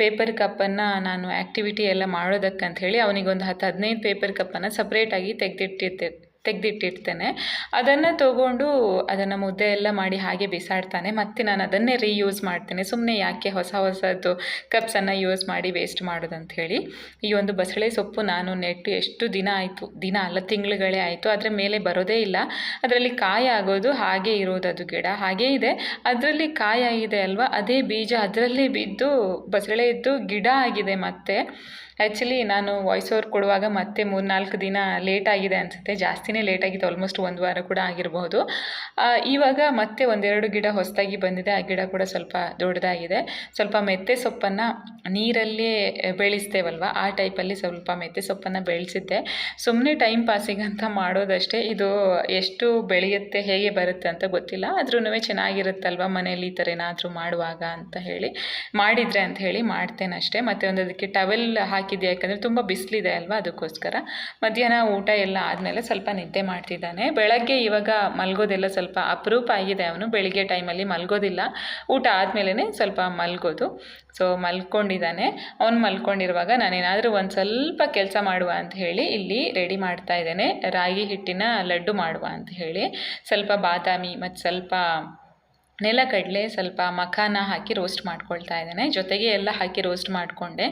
ಪೇಪರ್ ಕಪ್ಪನ್ನು ನಾನು ಆ್ಯಕ್ಟಿವಿಟಿ ಎಲ್ಲ ಮಾಡೋದಕ್ಕಂಥೇಳಿ ಅವನಿಗೊಂದು ಹತ್ತು ಹದಿನೈದು ಪೇಪರ್ ಕಪ್ಪನ್ನು ಸಪ್ರೇಟಾಗಿ ತೆಗೆದಿಟ್ಟಿರ್ತೆ ತೆಗೆದಿಟ್ಟಿರ್ತೇನೆ. ಅದನ್ನು ತಗೊಂಡು ಅದನ್ನು ಮುದ್ದೆ ಎಲ್ಲ ಮಾಡಿ ಹಾಗೆ ಬಿಸಾಡ್ತಾನೆ. ಮತ್ತು ನಾನು ಅದನ್ನೇ ರೀಯೂಸ್ ಮಾಡ್ತೇನೆ. ಸುಮ್ಮನೆ ಯಾಕೆ ಹೊಸ ಹೊಸದು ಕಪ್ಸನ್ನು ಯೂಸ್ ಮಾಡಿ ವೇಸ್ಟ್ ಮಾಡೋದಂತ ಹೇಳಿ. ಈ ಒಂದು ಬಸಳೆ ಸೊಪ್ಪು ನಾನು ನೆಟ್ಟು ಎಷ್ಟು ದಿನ ಆಯಿತು, ದಿನ ಅಲ್ಲ, ತಿಂಗಳುಗಳೇ ಆಯಿತು. ಅದರ ಮೇಲೆ ಬರೋದೇ ಇಲ್ಲ. ಅದರಲ್ಲಿ ಕಾಯಿ ಆಗೋದು, ಹಾಗೆ ಇರೋದು ಅದು ಗಿಡ. ಹಾಗೇ ಇದೆ. ಅದರಲ್ಲಿ ಕಾಯಿ ಆಗಿದೆ ಅಲ್ವಾ? ಅದೇ ಬೀಜ ಅದರಲ್ಲೇ ಬಿದ್ದು ಬಸಳೆ ಇದ್ದು ಗಿಡ ಆಗಿದೆ ಮತ್ತೆ. ಆ್ಯಕ್ಚುಲಿ ನಾನು ವಾಯ್ಸ್ ಓವರ್ ಕೊಡುವಾಗ ಮತ್ತೆ ಮೂರು ನಾಲ್ಕು ದಿನ ಲೇಟ್ ಆಗಿದೆ ಅನಿಸುತ್ತೆ. ಜಾಸ್ತಿನೇ ಲೇಟ್ ಆಗಿತ್ತು. ಆಲ್ಮೋಸ್ಟ್ ಒಂದು ವಾರ ಕೂಡ ಆಗಿರಬಹುದು ಇವಾಗ ಮತ್ತೆ ಒಂದೆರಡು ಗಿಡ ಹೊಸದಾಗಿ ಬಂದಿದೆ. ಆ ಗಿಡ ಕೂಡ ಸ್ವಲ್ಪ ದೊಡ್ಡದಾಗಿದೆ. ಸ್ವಲ್ಪ ಮೆತ್ತೆ ಸೊಪ್ಪನ್ನು ನೀರಲ್ಲಿ ಬೆಳೆಸ್ತೇವಲ್ವ? ಆ ಟೈಪಲ್ಲಿ ಸ್ವಲ್ಪ ಮೆತ್ತೆ ಸೊಪ್ಪನ್ನು ಬೆಳೆಸಿದ್ದೆ. ಸುಮ್ಮನೆ ಟೈಮ್ ಪಾಸಿಗಂತ ಮಾಡೋದಷ್ಟೇ. ಇದು ಎಷ್ಟು ಬೆಳೆಯುತ್ತೆ, ಹೇಗೆ ಬರುತ್ತೆ ಅಂತ ಗೊತ್ತಿಲ್ಲ. ಆದ್ರೂ ಚೆನ್ನಾಗಿರುತ್ತಲ್ವ ಮನೇಲಿ ಈ ಥರ ಏನಾದರೂ ಮಾಡುವಾಗ ಅಂತ ಹೇಳಿ, ಮಾಡಿದರೆ ಅಂತ ಹೇಳಿ ಮಾಡ್ತೇನೆ ಅಷ್ಟೇ ಮತ್ತು ಒಂದು ಅದಕ್ಕೆ ಟವೆಲ್ ಹಾಕಿದ್ದೆ ಯಾಕಂದರೆ ತುಂಬ ಬಿಸಿಲಿದೆ ಅಲ್ವಾ ಅದಕ್ಕೋಸ್ಕರ. ಮಧ್ಯಾಹ್ನ ಊಟ ಎಲ್ಲ ಆದಮೇಲೆ ಸ್ವಲ್ಪ ನಿದ್ದೆ ಮಾಡ್ತಿದ್ದಾನೆ. ಬೆಳಗ್ಗೆ ಇವಾಗ ಮಲ್ಗೋದೆಲ್ಲ ಸ್ವಲ್ಪ ಅಪರೂಪ ಆಗಿದೆ ಅವನು. ಬೆಳಿಗ್ಗೆ ಟೈಮಲ್ಲಿ ಮಲ್ಗೋದಿಲ್ಲ. ಊಟ ಆದಮೇಲೆ ಸ್ವಲ್ಪ ಮಲ್ಗೋದು. ಸೊ ಮಲ್ಕೊಂಡಿದ್ದಾನೆ. ಅವನು ಮಲ್ಕೊಂಡಿರುವಾಗ ನಾನೇನಾದರೂ ಒಂದು ಸ್ವಲ್ಪ ಕೆಲಸ ಮಾಡುವ ಅಂತ ಹೇಳಿ ಇಲ್ಲಿ ರೆಡಿ ಮಾಡ್ತಾ ಇದ್ದೇನೆ. ರಾಗಿ ಹಿಟ್ಟಿನ ಲಡ್ಡು ಮಾಡುವ ಅಂತ ಹೇಳಿ. ಸ್ವಲ್ಪ ಬಾದಾಮಿ ಮತ್ತು ಸ್ವಲ್ಪ ನೆಲಗಡಲೆ ಸ್ವಲ್ಪ ಮಖಾನ ಹಾಕಿ ರೋಸ್ಟ್ ಮಾಡ್ಕೊಳ್ತಾ ಇದ್ದಾನೆ. ಜೊತೆಗೆ ಎಲ್ಲ ಹಾಕಿ ರೋಸ್ಟ್ ಮಾಡಿಕೊಂಡೆ.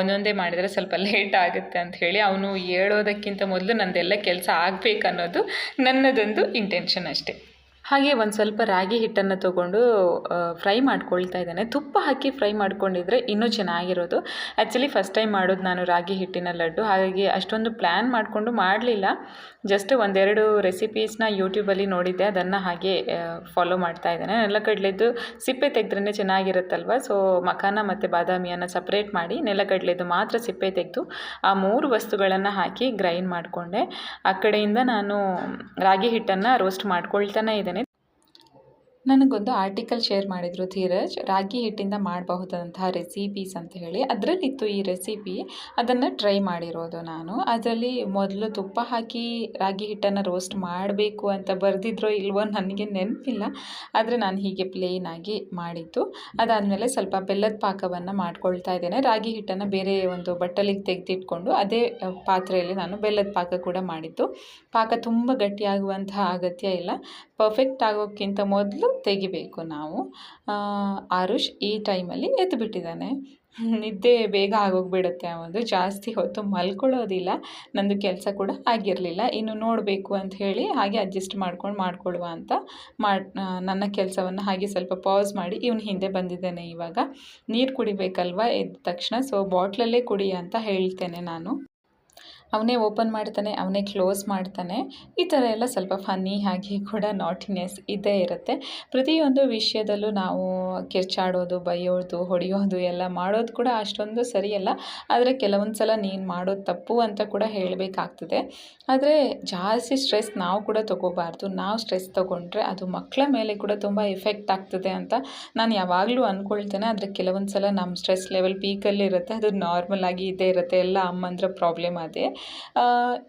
ಒಂದೊಂದೇ ಮಾಡಿದರೆ ಸ್ವಲ್ಪ ಲೇಟ್ ಆಗುತ್ತೆ ಅಂತ ಹೇಳಿ ಅವನು ಹೇಳೋದಕ್ಕಿಂತ ಮೊದಲು ನಂದೆಲ್ಲ ಕೆಲಸ ಆಗಬೇಕು ಅನ್ನೋದು ನನ್ನದೊಂದು ಇಂಟೆನ್ಷನ್ ಅಷ್ಟೇ. ಹಾಗೆ ಒಂದು ಸ್ವಲ್ಪ ರಾಗಿ ಹಿಟ್ಟನ್ನು ತಗೊಂಡು ಫ್ರೈ ಮಾಡ್ಕೊಳ್ತಾ ಇದ್ದಾನೆ. ತುಪ್ಪ ಹಾಕಿ ಫ್ರೈ ಮಾಡ್ಕೊಂಡಿದ್ರೆ ಇನ್ನೂ ಚೆನ್ನಾಗಿರೋದು. ಆ್ಯಕ್ಚುಲಿ ಫಸ್ಟ್ ಟೈಮ್ ಮಾಡೋದು ನಾನು ರಾಗಿ ಹಿಟ್ಟಿನ ಲಡ್ಡು. ಹಾಗಾಗಿ ಅಷ್ಟೊಂದು ಪ್ಲ್ಯಾನ್ ಮಾಡಿಕೊಂಡು ಮಾಡಲಿಲ್ಲ. ಜಸ್ಟ್ ಒಂದೆರಡು ರೆಸಿಪೀಸ್ನ ಯೂಟ್ಯೂಬಲ್ಲಿ ನೋಡಿದ್ದೆ, ಅದನ್ನು ಹಾಗೆ ಫಾಲೋ ಮಾಡ್ತಾ ಇದ್ದೇನೆ. ನೆಲಗಡಲೆದು ಸಿಪ್ಪೆ ತೆಗೆದ್ರೆ ಚೆನ್ನಾಗಿರುತ್ತಲ್ವ? ಸೊ ಮಖಾನ ಮತ್ತು ಬಾದಾಮಿಯನ್ನು ಸಪ್ರೇಟ್ ಮಾಡಿ ನೆಲಗಡಲೆದು ಮಾತ್ರ ಸಿಪ್ಪೆ ತೆಗೆದು, ಆ ಮೂರು ವಸ್ತುಗಳನ್ನು ಹಾಕಿ ಗ್ರೈಂಡ್ ಮಾಡಿಕೊಂಡೆ. ಆ ಕಡೆಯಿಂದ ನಾನು ರಾಗಿ ಹಿಟ್ಟನ್ನು ರೋಸ್ಟ್ ಮಾಡ್ಕೊಳ್ತಾನೆ ಇದ್ದೇನೆ. ನನಗೊಂದು ಆರ್ಟಿಕಲ್ ಶೇರ್ ಮಾಡಿದರು ಧೀರಜ್. ರಾಗಿ ಹಿಟ್ಟಿಂದ ಮಾಡಬಹುದಂತಹ ರೆಸಿಪೀಸ್ ಅಂತ ಹೇಳಿ. ಅದರಲ್ಲಿತ್ತು ಈ ರೆಸಿಪಿ ಅದನ್ನು ಟ್ರೈ ಮಾಡಿರೋದು ನಾನು. ಅದರಲ್ಲಿ ಮೊದಲು ತುಪ್ಪ ಹಾಕಿ ರಾಗಿ ಹಿಟ್ಟನ್ನು ರೋಸ್ಟ್ ಮಾಡಬೇಕು ಅಂತ ಬರೆದಿದ್ರೋ ಇಲ್ವೋ ನನಗೆ ನೆನಪಿಲ್ಲ. ಆದರೆ ನಾನು ಹೀಗೆ ಪ್ಲೇನ್ ಆಗಿ ಮಾಡಿದ್ದು. ಅದಾದಮೇಲೆ ಸ್ವಲ್ಪ ಬೆಲ್ಲದ ಪಾಕವನ್ನು ಮಾಡ್ಕೊಳ್ತಾ ಇದ್ದೇನೆ. ರಾಗಿ ಹಿಟ್ಟನ್ನು ಬೇರೆ ಒಂದು ಬಟ್ಟಲಿಗೆ ತೆಗೆದಿಟ್ಕೊಂಡು ಅದೇ ಪಾತ್ರೆಯಲ್ಲಿ ನಾನು ಬೆಲ್ಲದ ಪಾಕ ಕೂಡ ಮಾಡಿದ್ದು. ಪಾಕ ತುಂಬ ಗಟ್ಟಿಯಾಗುವಂತಹ ಅಗತ್ಯ ಇಲ್ಲ. ಪರ್ಫೆಕ್ಟ್ ಆಗೋಕ್ಕಿಂತ ಮೊದಲು ತೆಗಿಬೇಕು ನಾವು. ಆರುಷ್ ಈ ಟೈಮಲ್ಲಿ ಎದ್ದು ಬಿಟ್ಟಿದ್ದಾನೆ ನಿದ್ದೆ ಬೇಗ ಆಗೋಗ್ಬಿಡುತ್ತೆ. ಅವನು ಜಾಸ್ತಿ ಹೊತ್ತು ಮಲ್ಕೊಳ್ಳೋದಿಲ್ಲ. ನಂದು ಕೆಲಸ ಕೂಡ ಆಗಿರಲಿಲ್ಲ. ಇನ್ನು ನೋಡಬೇಕು ಅಂತ ಹೇಳಿ ಹಾಗೆ ಅಡ್ಜಸ್ಟ್ ಮಾಡ್ಕೊಂಡು ಮಾಡ್ಕೊಳ್ಳುವ ಅಂತ ಮಾಡಿ ನನ್ನ ಕೆಲಸವನ್ನು ಹಾಗೆ ಸ್ವಲ್ಪ ಪಾಸ್ ಮಾಡಿ ಇವನು ಹಿಂದೆ ಬಂದಿದ್ದೇನೆ ಇವಾಗ. ನೀರು ಕುಡಿಬೇಕಲ್ವ? ಎದ್ದ ತಕ್ಷಣ. ಸೊ ಬಾಟ್ಲಲ್ಲೇ ಕುಡಿ ಅಂತ ಹೇಳ್ತೇನೆ ನಾನು. ಅವನೇ ಓಪನ್ ಮಾಡ್ತಾನೆ, ಅವನೇ ಕ್ಲೋಸ್ ಮಾಡ್ತಾನೆ. ಈ ಥರ ಎಲ್ಲ ಸ್ವಲ್ಪ ಫನ್ನಿ ಆಗಿ ಕೂಡ ನಾಟಿನೆಸ್ ಇದ್ದೇ ಇರುತ್ತೆ. ಪ್ರತಿಯೊಂದು ವಿಷಯದಲ್ಲೂ ನಾವು ಕಿರ್ಚಾಡೋದು, ಬೈಯೋದು, ಹೊಡೆಯೋದು ಎಲ್ಲ ಮಾಡೋದು ಕೂಡ ಅಷ್ಟೊಂದು ಸರಿಯಲ್ಲ. ಆದರೆ ಕೆಲವೊಂದು ಸಲ ನೀನು ಮಾಡೋದು ತಪ್ಪು ಅಂತ ಕೂಡ ಹೇಳಬೇಕಾಗ್ತದೆ. ಆದರೆ ಜಾಸ್ತಿ ಸ್ಟ್ರೆಸ್ ನಾವು ಕೂಡ ತೊಗೋಬಾರ್ದು. ನಾವು ಸ್ಟ್ರೆಸ್ ತೊಗೊಂಡ್ರೆ ಅದು ಮಕ್ಕಳ ಮೇಲೆ ಕೂಡ ತುಂಬ ಎಫೆಕ್ಟ್ ಆಗ್ತದೆ ಅಂತ ನಾನು ಯಾವಾಗಲೂ ಅಂದ್ಕೊಳ್ತೇನೆ ಆದರೆ ಕೆಲವೊಂದು ಸಲ ನಮ್ಮ ಸ್ಟ್ರೆಸ್ ಲೆವೆಲ್ ಪೀಕಲ್ಲಿ ಇರುತ್ತೆ. ಅದು ನಾರ್ಮಲ್ ಆಗಿ ಇದ್ದೇ ಇರುತ್ತೆ. ಎಲ್ಲ ಅಮ್ಮಂದ್ರ ಪ್ರಾಬ್ಲಮ್ ಅದೇ.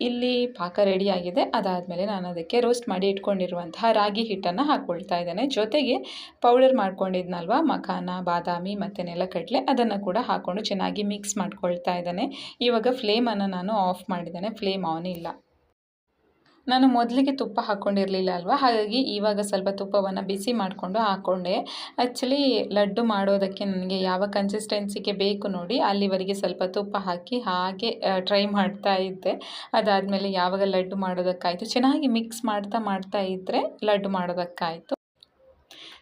ಇಲ್ಲಿ ಪಾಕ ರೆಡಿಯಾಗಿದೆ ಅದಾದಮೇಲೆ ನಾನು ಅದಕ್ಕೆ ರೋಸ್ಟ್ ಮಾಡಿ ಇಟ್ಕೊಂಡಿರುವಂತಹ ರಾಗಿ ಹಿಟ್ಟನ್ನು ಹಾಕ್ಕೊಳ್ತಾ ಇದ್ದೇನೆ. ಜೊತೆಗೆ ಪೌಡರ್ ಮಾಡ್ಕೊಂಡಿದ್ನಲ್ವ? ಮಖಾನ, ಬಾದಾಮಿ ಮತ್ತು ನೆಲಕಡಲೆ ಅದನ್ನು ಕೂಡ ಹಾಕ್ಕೊಂಡು ಚೆನ್ನಾಗಿ ಮಿಕ್ಸ್ ಮಾಡ್ಕೊಳ್ತಾ ಇದ್ದೇನೆ. ಇವಾಗ ಫ್ಲೇಮನ್ನು ನಾನು ಆಫ್ ಮಾಡಿದ್ದೇನೆ. ಫ್ಲೇಮ್ ಆನ್ ಇಲ್ಲ. ನಾನು ಮೊದಲಿಗೆ ತುಪ್ಪ ಹಾಕ್ಕೊಂಡಿರಲಿಲ್ಲ ಅಲ್ವಾ? ಹಾಗಾಗಿ ಇವಾಗ ಸ್ವಲ್ಪ ತುಪ್ಪವನ್ನು ಬಿಸಿ ಮಾಡಿಕೊಂಡು ಹಾಕ್ಕೊಂಡೆ ಆ್ಯಕ್ಚುಲಿ ಲಡ್ಡು ಮಾಡೋದಕ್ಕೆ ನನಗೆ ಯಾವ ಕನ್ಸಿಸ್ಟೆನ್ಸಿಗೆ ಬೇಕು ನೋಡಿ ಅಲ್ಲಿವರೆಗೆ ಸ್ವಲ್ಪ ತುಪ್ಪ ಹಾಕಿ ಹಾಗೆ ಟ್ರೈ ಮಾಡ್ತಾ ಇದ್ದೆ. ಅದಾದಮೇಲೆ ಯಾವಾಗ ಲಡ್ಡು ಮಾಡೋದಕ್ಕಾಯಿತು, ಚೆನ್ನಾಗಿ ಮಿಕ್ಸ್ ಮಾಡ್ತಾ ಮಾಡ್ತಾ ಇದ್ದರೆ ಲಡ್ಡು ಮಾಡೋದಕ್ಕಾಯಿತು.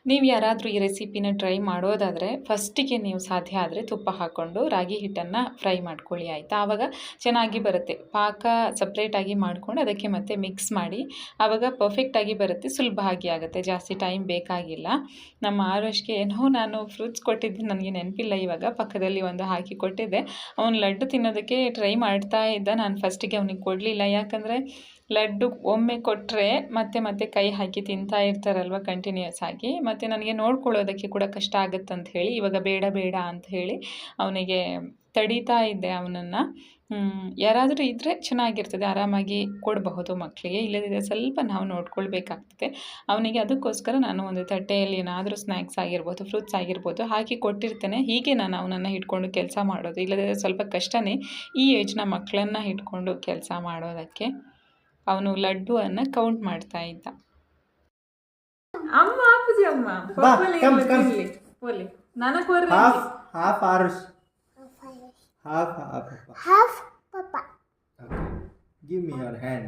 ನೀವು ಯಾರಾದರೂ ಈ ರೆಸಿಪಿನ ಟ್ರೈ ಮಾಡೋದಾದರೆ ಫಸ್ಟಿಗೆ ನೀವು ಸಾಧ್ಯ ಆದರೆ ತುಪ್ಪ ಹಾಕ್ಕೊಂಡು ರಾಗಿ ಹಿಟ್ಟನ್ನು ಫ್ರೈ ಮಾಡ್ಕೊಳ್ಳಿ, ಆಯಿತಾ? ಆವಾಗ ಚೆನ್ನಾಗಿ ಬರುತ್ತೆ. ಪಾಕ ಸಪ್ರೇಟಾಗಿ ಮಾಡಿಕೊಂಡು ಅದಕ್ಕೆ ಮತ್ತೆ ಮಿಕ್ಸ್ ಮಾಡಿ ಆವಾಗ ಪರ್ಫೆಕ್ಟಾಗಿ ಬರುತ್ತೆ, ಸುಲಭ ಆಗಿ ಆಗುತ್ತೆ. ಜಾಸ್ತಿ ಟೈಮ್ ಬೇಕಾಗಿಲ್ಲ. ನಮ್ಮ ಆರೋಷ್ಗೆ ಏನೋ ನಾನು ಫ್ರೂಟ್ಸ್ ಕೊಟ್ಟಿದ್ದು, ನನಗೆ ನೆನಪಿಲ್ಲ. ಇವಾಗ ಪಕ್ಕದಲ್ಲಿ ಒಂದು ಹಾಕಿ ಕೊಟ್ಟಿದ್ದೆ. ಅವನು ಲಡ್ಡು ತಿನ್ನೋದಕ್ಕೆ ಟ್ರೈ ಮಾಡ್ತಾ ಇದ್ದ. ನಾನು ಫಸ್ಟಿಗೆ ಅವನಿಗೆ ಕೊಡಲಿಲ್ಲ. ಯಾಕಂದರೆ ಲಡ್ಡು ಒಮ್ಮೆ ಕೊಟ್ಟರೆ ಮತ್ತೆ ಮತ್ತೆ ಕೈ ಹಾಕಿ ತಿಂತಾ ಇರ್ತಾರಲ್ವ ಕಂಟಿನ್ಯೂಸ್ ಆಗಿ. ಮತ್ತು ನನಗೆ ನೋಡ್ಕೊಳ್ಳೋದಕ್ಕೆ ಕೂಡ ಕಷ್ಟ ಆಗುತ್ತೆ ಅಂತ ಹೇಳಿ, ಇವಾಗ ಬೇಡ ಬೇಡ ಅಂತ ಹೇಳಿ ಅವನಿಗೆ ತಡೀತಾ ಇದ್ದೆ ಅವನನ್ನು. ಯಾರಾದರೂ ಇದ್ದರೆ ಚೆನ್ನಾಗಿರ್ತದೆ, ಆರಾಮಾಗಿ ಕೊಡಬಹುದು ಮಕ್ಕಳಿಗೆ ಇಲ್ಲದಿದ್ದರೆ ಸ್ವಲ್ಪ ನಾವು ನೋಡ್ಕೊಳ್ಬೇಕಾಗ್ತದೆ. ಅವನಿಗೆ ಅದಕ್ಕೋಸ್ಕರ ನಾನು ಒಂದು ತಟ್ಟೆಯಲ್ಲಿ ಏನಾದರೂ ಸ್ನ್ಯಾಕ್ಸ್ ಆಗಿರ್ಬೋದು ಫ್ರೂಟ್ಸ್ ಆಗಿರ್ಬೋದು ಹಾಕಿ ಕೊಟ್ಟಿರ್ತೇನೆ. ಹೀಗೆ ನಾನು ಅವನನ್ನು ಹಿಡ್ಕೊಂಡು ಕೆಲಸ ಮಾಡೋದು. ಇಲ್ಲದಿದ್ದರೆ ಸ್ವಲ್ಪ ಕಷ್ಟನೇ ಈ ಏಜ್ನ ಮಕ್ಕಳನ್ನು ಹಿಡ್ಕೊಂಡು ಕೆಲಸ ಮಾಡೋದಕ್ಕೆ. ಅವನು ಲಡ್ಡು ಲಡ್ಡುವನ್ನು ಕೌಂಟ್ ಮಾಡ್ತಾ ಇದ್ದ ಅಮ್ಮ ಆಪುಜಿ ಅಮ್ಮ ಹಾಫ್. ಪೋಲಿ ನನಗೆ ಬರ್ರಿ. Papa. Half Papa. Okay. Give me your hand.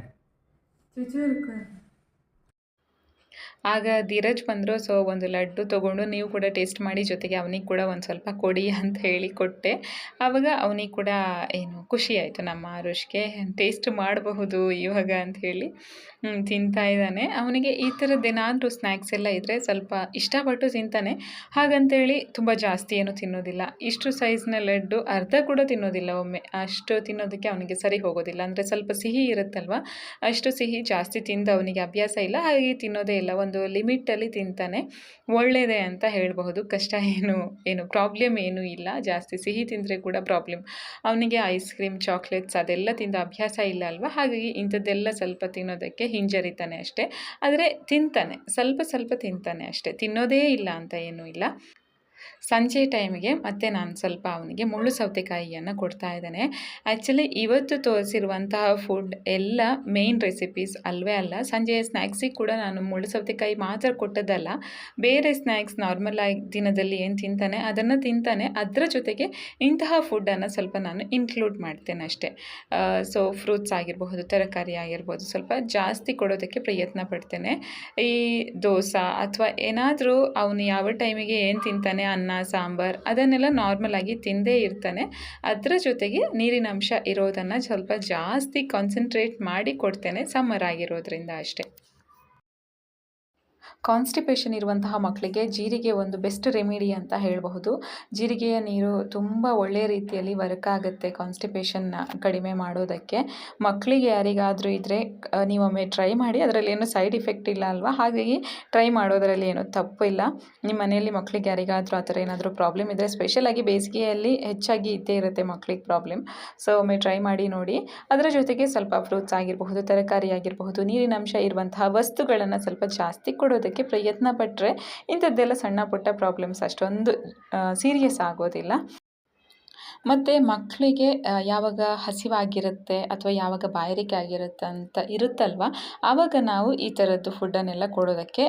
ಆಗ ಧೀರಜ್ ಬಂದರು, ಸೊ, ಒಂದು ಲಡ್ಡು ತೊಗೊಂಡು ನೀವು ಕೂಡ ಟೇಸ್ಟ್ ಮಾಡಿ, ಜೊತೆಗೆ ಅವನಿಗೆ ಕೂಡ ಒಂದು ಸ್ವಲ್ಪ ಕೊಡಿ ಅಂತ ಹೇಳಿ ಕೊಟ್ಟೆ. ಆವಾಗ ಅವನಿಗೆ ಕೂಡ ಏನು ಖುಷಿ ಆಯಿತು, ನಮ್ಮ ಆರುಷ್ಗೆ ಟೇಸ್ಟ್ ಮಾಡಬಹುದು ಇವಾಗ ಅಂತ ಹೇಳಿ ತಿಂತಾ ಇದ್ದಾನೆ. ಅವನಿಗೆ ಈ ಥರದ್ದೇನಾದರೂ ಸ್ನ್ಯಾಕ್ಸ್ ಎಲ್ಲ ಇದ್ದರೆ ಸ್ವಲ್ಪ ಇಷ್ಟಪಟ್ಟು ತಿಂತಾನೆ. ಹಾಗಂತೇಳಿ ತುಂಬ ಜಾಸ್ತಿ ಏನು ತಿನ್ನೋದಿಲ್ಲ. ಇಷ್ಟು ಸೈಜ್ನ ಲಡ್ಡು ಅರ್ಧ ಕೂಡ ತಿನ್ನೋದಿಲ್ಲ ಒಮ್ಮೆ. ಅಷ್ಟು ತಿನ್ನೋದಕ್ಕೆ ಅವನಿಗೆ ಸರಿ ಹೋಗೋದಿಲ್ಲ. ಅಂದರೆ ಸ್ವಲ್ಪ ಸಿಹಿ ಇರುತ್ತಲ್ವ? ಅಷ್ಟು ಸಿಹಿ ಜಾಸ್ತಿ ತಿಂದು ಅವನಿಗೆ ಅಭ್ಯಾಸ ಇಲ್ಲ. ಹಾಗೆ ತಿನ್ನೋದೇ ಇಲ್ಲ. ಒಂದು ಲಿಮಿಟಲ್ಲಿ ತಿಂತಾನೆ. ಒಳ್ಳೆಯದೇ ಅಂತ ಹೇಳಬಹುದು. ಕಷ್ಟ ಏನು ಏನು ಪ್ರಾಬ್ಲಮ್ ಏನೂ ಇಲ್ಲ. ಜಾಸ್ತಿ ಸಿಹಿ ತಿಂದರೆ ಕೂಡ ಪ್ರಾಬ್ಲಮ್ ಅವನಿಗೆ ಐಸ್ ಕ್ರೀಮ್ ಚಾಕ್ಲೇಟ್ಸ್ ಅದೆಲ್ಲ ತಿಂದು ಅಭ್ಯಾಸ ಇಲ್ಲ ಅಲ್ವಾ? ಹಾಗಾಗಿ ಇಂಥದ್ದೆಲ್ಲ ಸ್ವಲ್ಪ ತಿನ್ನೋದಕ್ಕೆ ಹಿಂಜರಿತಾನೆ ಅಷ್ಟೇ. ಆದರೆ ತಿಂತಾನೆ. ಸ್ವಲ್ಪ ಸ್ವಲ್ಪ ತಿಂತಾನೆ ಅಷ್ಟೇ. ತಿನ್ನೋದೇ ಇಲ್ಲ ಅಂತ ಏನೂ ಇಲ್ಲ. ಸಂಜೆ ಟೈಮಿಗೆ ಮತ್ತೆ ನಾನು ಸ್ವಲ್ಪ ಅವನಿಗೆ ಮುಳ್ಳು ಸೌತೆಕಾಯಿಯನ್ನು ಕೊಡ್ತಾ ಇದ್ದಾನೆ. ಆ್ಯಕ್ಚುಲಿ ಇವತ್ತು ತೋರಿಸಿರುವಂತಹ ಫುಡ್ ಎಲ್ಲ ಮೇನ್ ರೆಸಿಪೀಸ್ ಅಲ್ವೇ ಅಲ್ಲ. ಸಂಜೆಯ ಸ್ನ್ಯಾಕ್ಸಿಗೆ ಕೂಡ ನಾನು ಮುಳ್ಳು ಸೌತೆಕಾಯಿ ಮಾತ್ರ ಕೊಟ್ಟದ್ದಲ್ಲ. ಬೇರೆ ಸ್ನ್ಯಾಕ್ಸ್ ನಾರ್ಮಲ್ ಆಗಿ ದಿನದಲ್ಲಿ ಏನು ತಿಂತಾನೆ ಅದನ್ನು ತಿಂತಾನೆ. ಅದರ ಜೊತೆಗೆ ಇಂತಹ ಫುಡ್ಡನ್ನು ಸ್ವಲ್ಪ ನಾನು ಇನ್ಕ್ಲೂಡ್ ಮಾಡ್ತೇನೆ ಅಷ್ಟೇ. ಸೊ ಫ್ರೂಟ್ಸ್ ಆಗಿರಬಹುದು, ತರಕಾರಿ ಆಗಿರ್ಬೋದು ಸ್ವಲ್ಪ ಜಾಸ್ತಿ ಕೊಡೋದಕ್ಕೆ ಪ್ರಯತ್ನ ಪಡ್ತೇನೆ. ಈ ದೋಸೆ ಅಥವಾ ಏನಾದರೂ ಅವನು ಯಾವ ಟೈಮಿಗೆ ಏನು ತಿಂತಾನೆ ಅನ್ನ, ಸಾಂಬಾರು ಅದನ್ನೆಲ್ಲ ನಾರ್ಮಲ್ ಆಗಿ ತಿಂದೇ ಇರ್ತಾನೆ. ಅದರ ಜೊತೆಗೆ ನೀರಿನ ಅಂಶ ಇರೋದನ್ನು ಸ್ವಲ್ಪ ಜಾಸ್ತಿ ಕಾನ್ಸಂಟ್ರೇಟ್ ಮಾಡಿ ಕೊಡ್ತೇನೆ ಸಮ್ಮರ್ ಆಗಿರೋದ್ರಿಂದ ಅಷ್ಟೇ. ಕಾನ್ಸ್ಟಿಪೇಷನ್ ಇರುವಂತಹ ಮಕ್ಕಳಿಗೆ ಜೀರಿಗೆ ಒಂದು ಬೆಸ್ಟ್ ರೆಮಿಡಿ ಅಂತ ಹೇಳಬಹುದು. ಜೀರಿಗೆಯ ನೀರು ತುಂಬ ಒಳ್ಳೆಯ ರೀತಿಯಲ್ಲಿ ವರ್ಕ್ ಆಗುತ್ತೆ ಕಾನ್ಸ್ಟಿಪೇಷನ್ನ ಕಡಿಮೆ ಮಾಡೋದಕ್ಕೆ. ಮಕ್ಕಳಿಗೆ ಯಾರಿಗಾದರೂ ಇದ್ದರೆ ನೀವೊಮ್ಮೆ ಟ್ರೈ ಮಾಡಿ, ಅದರಲ್ಲಿ ಏನು ಸೈಡ್ ಇಫೆಕ್ಟ್ ಇಲ್ಲ ಅಲ್ವಾ? ಹಾಗಾಗಿ ಟ್ರೈ ಮಾಡೋದರಲ್ಲಿ ಏನು ತಪ್ಪು ಇಲ್ಲ. ನಿಮ್ಮ ಮನೆಯಲ್ಲಿ ಮಕ್ಕಳಿಗೆ ಯಾರಿಗಾದರೂ ಆ ಥರ ಏನಾದರೂ ಪ್ರಾಬ್ಲಮ್ ಇದ್ದರೆ ಸ್ಪೆಷಲಾಗಿ ಬೇಸಿಗೆಯಲ್ಲಿ ಹೆಚ್ಚಾಗಿ ಇದ್ದೇ ಇರುತ್ತೆ ಮಕ್ಕಳಿಗೆ ಪ್ರಾಬ್ಲಮ್ ಸೊ ಒಮ್ಮೆ ಟ್ರೈ ಮಾಡಿ ನೋಡಿ. ಅದರ ಜೊತೆಗೆ ಸ್ವಲ್ಪ ಫ್ರೂಟ್ಸ್ ಆಗಿರಬಹುದು, ತರಕಾರಿ ಆಗಿರಬಹುದು ನೀರಿನ ಅಂಶ ಇರುವಂತಹ ವಸ್ತುಗಳನ್ನು ಸ್ವಲ್ಪ ಜಾಸ್ತಿ ಕೊಡೋದಕ್ಕೆ ಪ್ರಯತ್ನ ಪಟ್ಟರೆ ಇಂಥದ್ದೆಲ್ಲ ಸಣ್ಣ ಪುಟ್ಟ ಪ್ರಾಬ್ಲಮ್ಸ್ ಅಷ್ಟೊಂದು ಸೀರಿಯಸ್ ಆಗೋದಿಲ್ಲ. ಮತ್ತು ಮಕ್ಕಳಿಗೆ ಯಾವಾಗ ಹಸಿವಾಗಿರುತ್ತೆ ಅಥವಾ ಯಾವಾಗ ಬಾಯಾರಿಕೆ ಆಗಿರುತ್ತೆ ಅಂತ ಇರುತ್ತಲ್ವ, ಆವಾಗ ನಾವು ಈ ಥರದ್ದು ಫುಡ್ಡನ್ನೆಲ್ಲ ಕೊಡೋದಕ್ಕೆ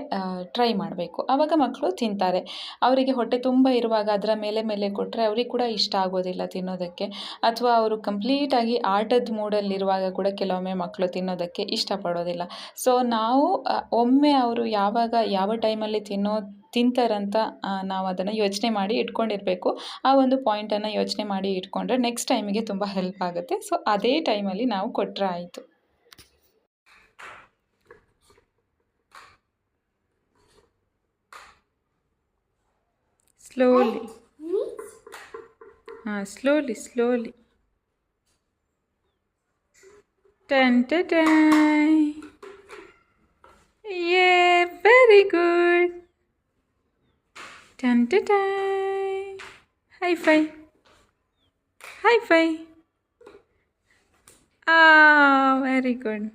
ಟ್ರೈ ಮಾಡಬೇಕು. ಆವಾಗ ಮಕ್ಕಳು ತಿಂತಾರೆ. ಅವರಿಗೆ ಹೊಟ್ಟೆ ತುಂಬ ಇರುವಾಗ ಅದರ ಮೇಲೆ ಮೇಲೆ ಕೊಟ್ಟರೆ ಅವ್ರಿಗೆ ಕೂಡ ಇಷ್ಟ ಆಗೋದಿಲ್ಲ ತಿನ್ನೋದಕ್ಕೆ. ಅಥವಾ ಅವರು ಕಂಪ್ಲೀಟಾಗಿ ಆಟದ ಮೂಡಲ್ಲಿರುವಾಗ ಕೂಡ ಕೆಲವೊಮ್ಮೆ ಮಕ್ಕಳು ತಿನ್ನೋದಕ್ಕೆ ಇಷ್ಟಪಡೋದಿಲ್ಲ. ಸೊ ನಾವು ಒಮ್ಮೆ ಅವರು ಯಾವಾಗ, ಯಾವ ಟೈಮಲ್ಲಿ ತಿನ್ನೋ ತಿಂತಾರಂತ ನಾವು ಅದನ್ನು ಯೋಚನೆ ಮಾಡಿ ಇಟ್ಕೊಂಡಿರಬೇಕು. ಆ ಒಂದು ಪಾಯಿಂಟನ್ನು ಯೋಚನೆ ಮಾಡಿ ಇಟ್ಕೊಂಡ್ರೆ ನೆಕ್ಸ್ಟ್ ಟೈಮಿಗೆ ತುಂಬ ಹೆಲ್ಪ್ ಆಗುತ್ತೆ. ಸೊ ಅದೇ ಟೈಮಲ್ಲಿ ನಾವು ಕೊಟ್ಟರೆ ಆಯಿತು. ಸ್ಲೋಲಿ ಹಾಂ ಸ್ಲೋಲಿ ಸ್ಲೋಲಿ ಟೆನ್ ಟೈ ಯೇ very good Dun, dun, dun. High five. High ah, five. Oh, very good.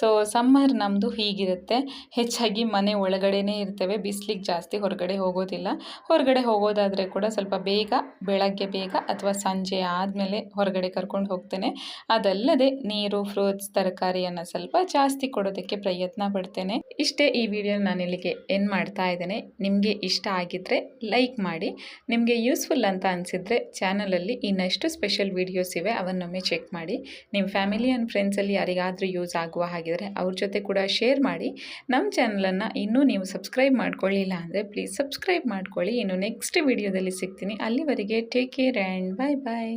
So summer ನಮ್ಮದು ಹೀಗಿರುತ್ತೆ. ಹೆಚ್ಚಾಗಿ ಮನೆ ಒಳಗಡೆನೇ ಇರ್ತೇವೆ. ಬಿಸಿಲಿಗೆ ಜಾಸ್ತಿ ಹೊರಗಡೆ ಹೋಗೋದಿಲ್ಲ. ಹೊರಗಡೆ ಹೋಗೋದಾದರೆ ಕೂಡ ಸ್ವಲ್ಪ ಬೇಗ, ಬೆಳಗ್ಗೆ ಬೇಗ ಅಥವಾ ಸಂಜೆ ಆದಮೇಲೆ ಹೊರಗಡೆ ಕರ್ಕೊಂಡು ಹೋಗ್ತೇನೆ. ಅದಲ್ಲದೆ ನೀರು ಫ್ರೂಟ್ಸ್ ತರಕಾರಿಯನ್ನು ಸ್ವಲ್ಪ ಜಾಸ್ತಿ ಕೊಡೋದಕ್ಕೆ ಪ್ರಯತ್ನ ಪಡ್ತೇನೆ. ಇಷ್ಟೇ ಈ ವಿಡಿಯೋ ನಾನು ಇಲ್ಲಿಗೆ ಏನು ಮಾಡ್ತಾ ಇದ್ದೇನೆ. ನಿಮಗೆ ಇಷ್ಟ ಆಗಿದ್ದರೆ ಲೈಕ್ ಮಾಡಿ. ನಿಮಗೆ ಯೂಸ್ಫುಲ್ ಅಂತ ಅನಿಸಿದರೆ ಚಾನಲಲ್ಲಿ ಇನ್ನಷ್ಟು ಸ್ಪೆಷಲ್ ವೀಡಿಯೋಸ್ ಇವೆ. ಅವನ್ನೊಮ್ಮೆ ಚೆಕ್ ಮಾಡಿ. ನಿಮ್ಮ ಫ್ಯಾಮಿಲಿ ಆ್ಯಂಡ್ ಫ್ರೆಂಡ್ಸಲ್ಲಿ ಯಾರಿಗಾದರೂ ಯೂಸ್ ಆಗುವ ಹಾಗಿದ್ರೆ ಅವ್ರ ಜೊತೆ ಕೂಡ ಶೇರ್ ಮಾಡಿ. ನಮ್ಮ ಚಾನಲನ್ನು ಇನ್ನೂ ನೀವು ಸಬ್ಸ್ಕ್ರೈಬ್ ಮಾಡ್ಕೊಳ್ಳಿಲ್ಲ ಅಂದರೆ ಪ್ಲೀಸ್ ಸಬ್ಸ್ಕ್ರೈಬ್ ಮಾಡ್ಕೊಳ್ಳಿ. ಇನ್ನು ನೆಕ್ಸ್ಟ್ ವಿಡಿಯೋದಲ್ಲಿ ಸಿಗ್ತೀನಿ. ಅಲ್ಲಿವರೆಗೆ take care and bye bye